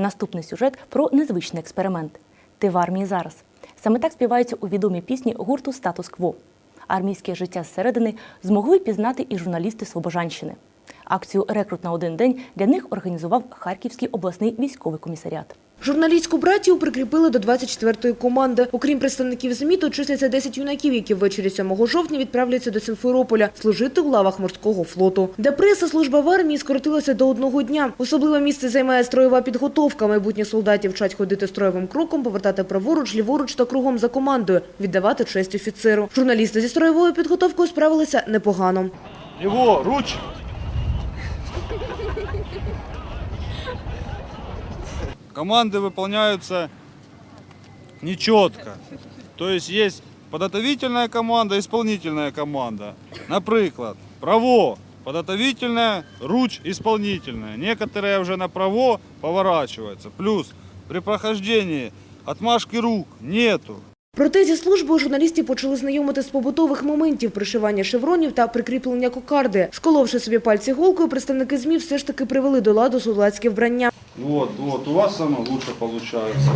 Наступний сюжет про незвичний експеримент. Ти в армії зараз. Саме так співається у відомій пісні гурту Статус Кво. Армійське життя зсередини змогли пізнати і журналісти Слобожанщини. Акцію Рекрут на один день для них організував Харківський обласний військовий комісаріат. Журналістську братію прикріпили до 24-ї команди. Окрім представників ЗМІ, тут числяться 10 юнаків, які ввечері 7 жовтня відправляться до Симферополя служити у лавах морського флоту. Де преса служба в армії скоротилася до одного дня. Особливе місце займає строєва підготовка. Майбутні солдаті вчать ходити строєвим кроком, повертати праворуч, ліворуч та кругом за командою, віддавати честь офіцеру. Журналісти зі строєвою підготовкою справилися непогано. Его, руч! Команды выполняются нечетко. То есть есть подготовительная команда, исполнительная команда. Например, право, подготовительная, руч, исполнительная. Некоторые уже на право поворачиваются. Плюс при прохождении отмашки рук нету. Проте зі службою журналістів почали знайомити з побутових моментів пришивання шевронів та прикріплення кокарди. Сколовши собі пальці голкою, представники ЗМІ все ж таки привели до ладу судлацьке вбрання. Вот, вот, у вас самое лучше получается.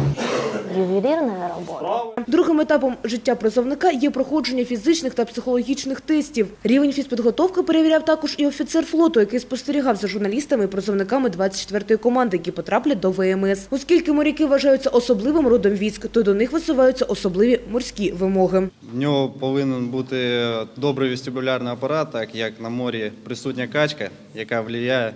Ювелірна робота. Другим етапом життя призовника є проходження фізичних та психологічних тестів. Рівень фізпідготовки перевіряв також і офіцер флоту, який спостерігав за журналістами і призовниками 24-ї команди, які потраплять до ВМС. Оскільки моряки вважаються особливим родом військ, то до них висуваються особливі морські вимоги. В нього повинен бути добрий вестибулярний апарат, так як на морі присутня качка, яка впливає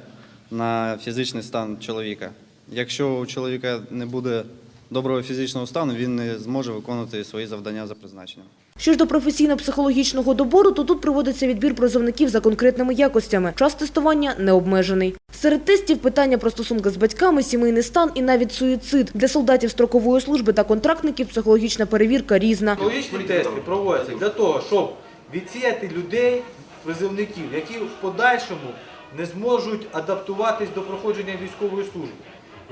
на фізичний стан чоловіка. Якщо у чоловіка не буде доброго фізичного стану, він не зможе виконувати свої завдання за призначенням. Що ж до професійно-психологічного добору, то тут проводиться відбір призовників за конкретними якостями. Час тестування не обмежений. Серед тестів питання про стосунки з батьками, сімейний стан і навіть суїцид. Для солдатів строкової служби та контрактників психологічна перевірка різна. Психологічні тести проводяться для того, щоб відсіяти людей, призивників, які в подальшому не зможуть адаптуватись до проходження військової служби,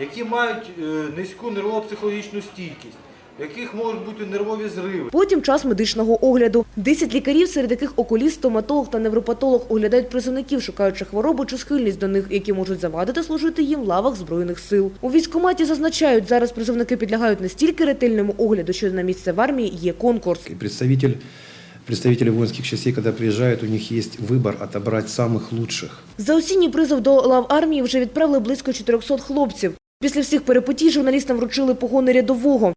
які мають е, низьку нервово-психологічну стійкість, в яких можуть бути нервові зриви. Потім час медичного огляду. Десять лікарів, серед яких окуліст, стоматолог та невропатолог оглядають призовників, шукаючи хворобу чи схильність до них, які можуть завадити служити їм в лавах Збройних сил. У військкоматі зазначають, зараз призовники підлягають не стільки ретельному огляду, що на місце в армії є конкурс. Представитель, представители воинских частей, когда приезжают, у них есть выбор отобрать самых лучших. За осінній призов до лав армії вже відправили близько 400 хлопців. Після всіх перепотій журналістам вручили погони рядового.